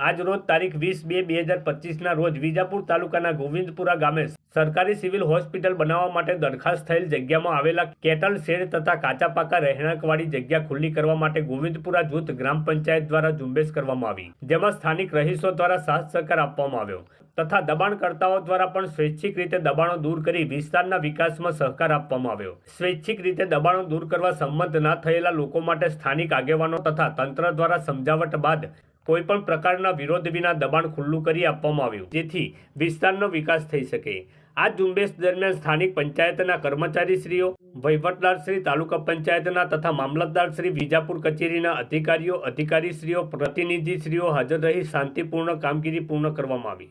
આજ રોજ તારીખ વીસ બે બે હજાર પચીસના રોજ વિજાપુર તાલુકાના ગોવિંદપુરા ગામે સરકારી સિવિલ હોસ્પિટલ બનાવવા માટે દરખાસ્ત થયેલ જગ્યામાં આવેલા કેટલ શેડ તથા કાચા પાકા રહેણાંકવાળી જગ્યા ખુલ્લી કરવા માટે ગોવિંદપુરા જૂથ ગ્રામ પંચાયત દ્વારા ઝુંબેશ કરવામાં આવી, જેમાં સ્થાનિક રહીશો દ્વારા સાથ સહકાર આપવામાં આવ્યો તથા દબાણકર્તાઓ દ્વારા પણ સ્વૈચ્છિક રીતે દબાણો દૂર કરી વિસ્તારના વિકાસમાં સહકાર આપવામાં આવ્યો. સ્વૈચ્છિક રીતે દબાણો દૂર કરવા સંમત ના થયેલા લોકો માટે સ્થાનિક આગેવાનો તથા તંત્ર દ્વારા સમજાવટ બાદ કોઈપણ પ્રકારના વિરોધ વિના દબાણ ખુલ્લું કરી આપવામાં આવ્યું, જેથી વિસ્તારનો વિકાસ થઈ શકે. આ ઝુંબેશ દરમિયાન સ્થાનિક પંચાયતના કર્મચારીશ્રીઓ વહીવટદારશ્રી તાલુકા પંચાયતના તથા મામલતદારશ્રી વિજાપુર કચેરીના અધિકારીઓ, અધિકારીશ્રીઓ, પ્રતિનિધિશ્રીઓ હાજર રહી શાંતિપૂર્ણ કામગીરી પૂર્ણ કરવામાં આવી.